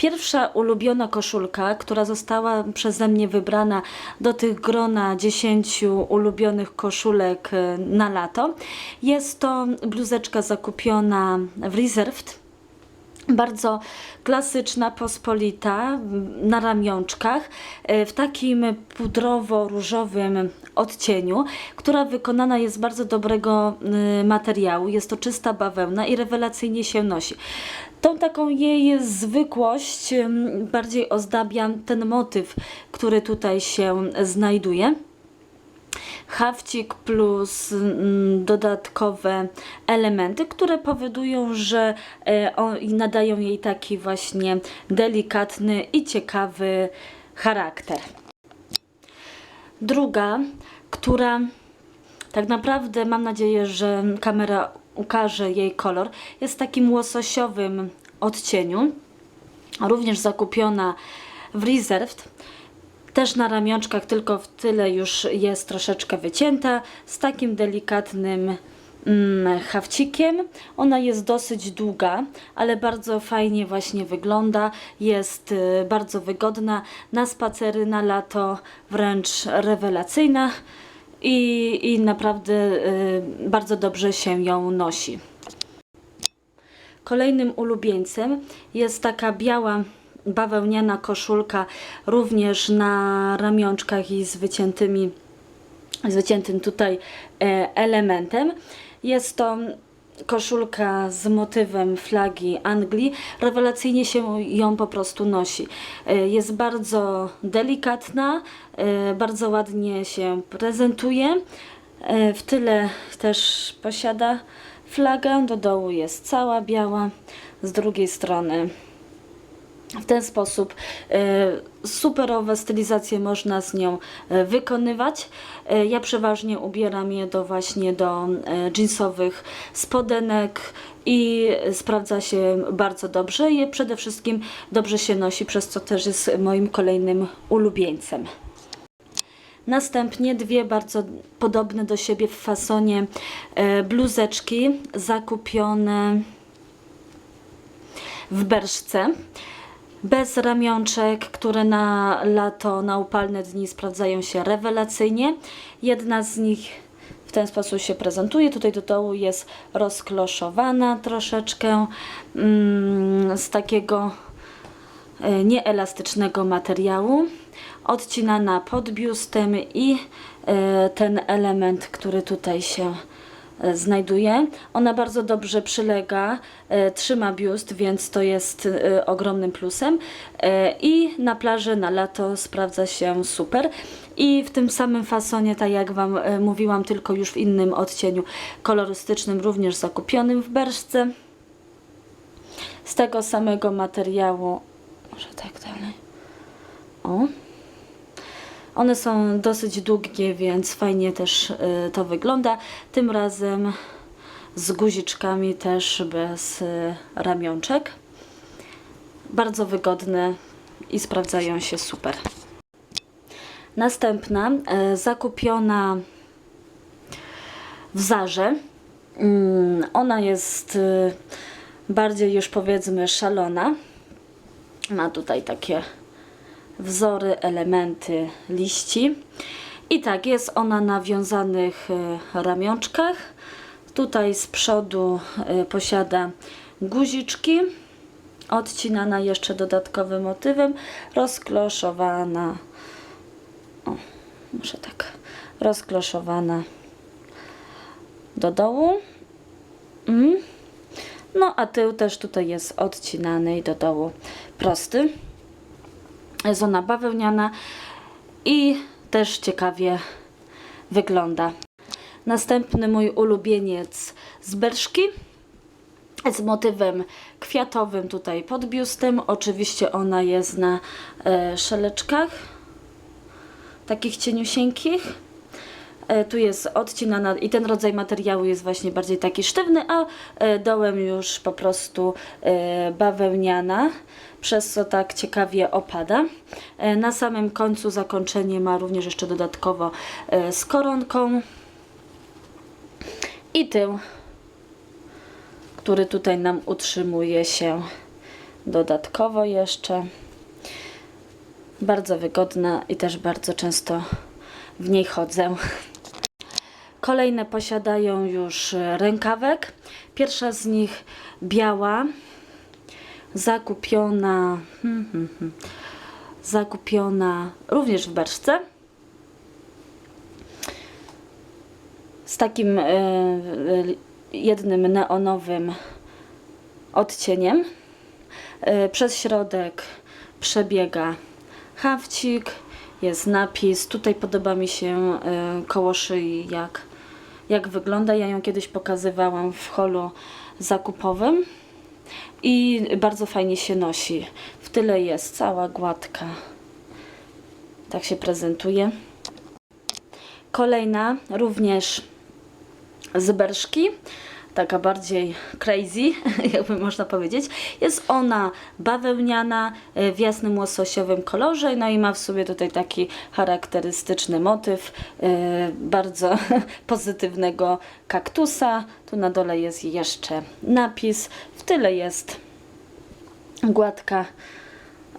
Pierwsza ulubiona koszulka, która została przeze mnie wybrana do tych grona 10 ulubionych koszulek e, na lato, jest to bluzeczka zakupiona w Reserved. Bardzo klasyczna, pospolita, na ramionczkach, e, w takim pudrowo-różowym odcieniu, która wykonana jest z bardzo dobrego y, materiału. Jest to czysta bawełna i rewelacyjnie się nosi. Tą taką jej zwykłość bardziej ozdabia ten motyw, który tutaj się znajduje hawcik plus mm, dodatkowe elementy, które powodują, że e, nadają jej taki właśnie delikatny i ciekawy charakter. Druga, która tak naprawdę mam nadzieję, że kamera ukaże jej kolor, jest takim łososiowym odcieniu, również zakupiona w Reserved. Też na ramionczkach, tylko w tyle już jest troszeczkę wycięta, z takim delikatnym mm, hawcikiem. Ona jest dosyć długa, ale bardzo fajnie właśnie wygląda. Jest y, bardzo wygodna na spacery na lato, wręcz rewelacyjna i, i naprawdę y, bardzo dobrze się ją nosi. Kolejnym ulubieńcem jest taka biała bawełniana koszulka, również na ramionczkach i z wyciętymi, z wyciętym tutaj e, elementem. Jest to koszulka z motywem flagi Anglii. Rewelacyjnie się ją po prostu nosi. E, Jest bardzo delikatna, e, bardzo ładnie się prezentuje. W tyle też posiada flagę, do dołu jest cała biała, z drugiej strony w ten sposób e, superowe stylizacje można z nią e, wykonywać. E, ja przeważnie ubieram je do właśnie do jeansowych spodenek i sprawdza się bardzo dobrze i przede wszystkim dobrze się nosi, przez co też jest moim kolejnym ulubieńcem. Następnie dwie bardzo podobne do siebie w fasonie bluzeczki zakupione w Berszce. Bez ramionczek, które na lato, na upalne dni sprawdzają się rewelacyjnie. Jedna z nich w ten sposób się prezentuje. Tutaj do dołu jest rozkloszowana troszeczkę mm, z takiego e, nieelastycznego materiału, odcinana pod biustem i e, ten element, który tutaj się znajduje. Ona bardzo dobrze przylega, e, trzyma biust, więc to jest e, ogromnym plusem. E, I na plaży na lato sprawdza się super. I w tym samym fasonie, tak jak Wam e, mówiłam, tylko już w innym odcieniu kolorystycznym, również zakupionym w Berszce. Z tego samego materiału, może tak dalej. O. One są dosyć długie, więc fajnie też y, to wygląda. Tym razem z guziczkami też bez y, ramionczek. Bardzo wygodne i sprawdzają się super. Następna y, zakupiona w Zarze. Mm, Ona jest bardziej już powiedzmy szalona. Ma tutaj takie wzory, elementy liści. I tak, jest ona na wiązanych e, ramionczkach. Tutaj z przodu e, posiada guziczki, odcinana jeszcze dodatkowym motywem, rozkloszowana. O, muszę tak, rozkloszowana do dołu. Mm. No a tył też tutaj jest odcinany i do dołu prosty jest ona bawełniana i też ciekawie wygląda. Następny mój ulubieniec z Berszki z motywem kwiatowym tutaj pod biustem. Oczywiście ona jest na e, szeleczkach takich cieniusieńkich. E, Tu jest odcinana i ten rodzaj materiału jest właśnie bardziej taki sztywny, a e, dołem już po prostu e, bawełniana, przez co tak ciekawie opada. Na samym końcu zakończenie ma również jeszcze dodatkowo z koronką i tył, który tutaj nam utrzymuje się dodatkowo jeszcze. Bardzo wygodna i też bardzo często w niej chodzę. Kolejne posiadają już rękawek. Pierwsza z nich biała, zakupiona, hmm, hmm, hmm, zakupiona również w beczce. Z takim e, e, jednym neonowym odcieniem. E, Przez środek przebiega hawcik, jest napis. Tutaj podoba mi się e, koło szyi, jak, jak wygląda. Ja ją kiedyś pokazywałam w holu zakupowym i bardzo fajnie się nosi. W tyle jest cała gładka. Tak się prezentuje. Kolejna również z berszki, taka bardziej crazy, jakby można powiedzieć. Jest ona bawełniana e, w jasnym łososiowym kolorze, no i ma w sobie tutaj taki charakterystyczny motyw e, bardzo pozytywnego kaktusa. Tu na dole jest jeszcze napis, w tyle jest gładka.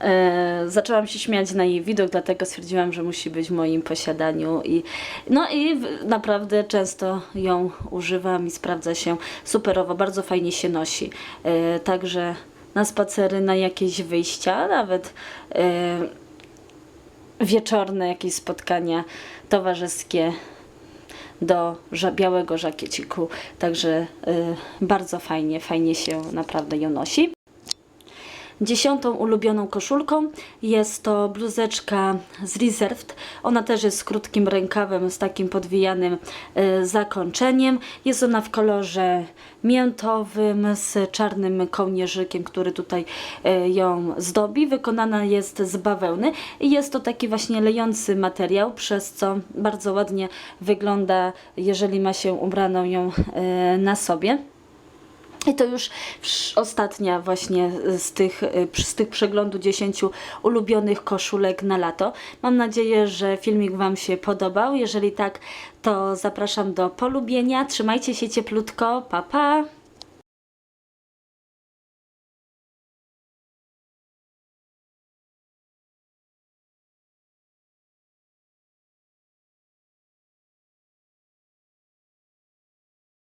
E, zaczęłam się śmiać na jej widok, dlatego stwierdziłam, że musi być w moim posiadaniu i no i w- naprawdę często ją używam i sprawdza się superowo, bardzo fajnie się nosi. E, także na spacery, na jakieś wyjścia, nawet e, wieczorne jakieś spotkania towarzyskie do białego żakieciku. Także e, bardzo fajnie, fajnie się naprawdę ją nosi. Dziesiątą ulubioną koszulką jest to bluzeczka z Reserved. Ona też jest z krótkim rękawem, z takim podwijanym e, zakończeniem. Jest ona w kolorze miętowym z czarnym kołnierzykiem, który tutaj e, ją zdobi. Wykonana jest z bawełny i jest to taki właśnie lejący materiał, przez co bardzo ładnie wygląda, jeżeli ma się ubraną ją e, na sobie. I to już ostatnia właśnie z tych, z tych przeglądu 10 ulubionych koszulek na lato. Mam nadzieję, że filmik Wam się podobał. Jeżeli tak, to zapraszam do polubienia. Trzymajcie się cieplutko. Pa, pa!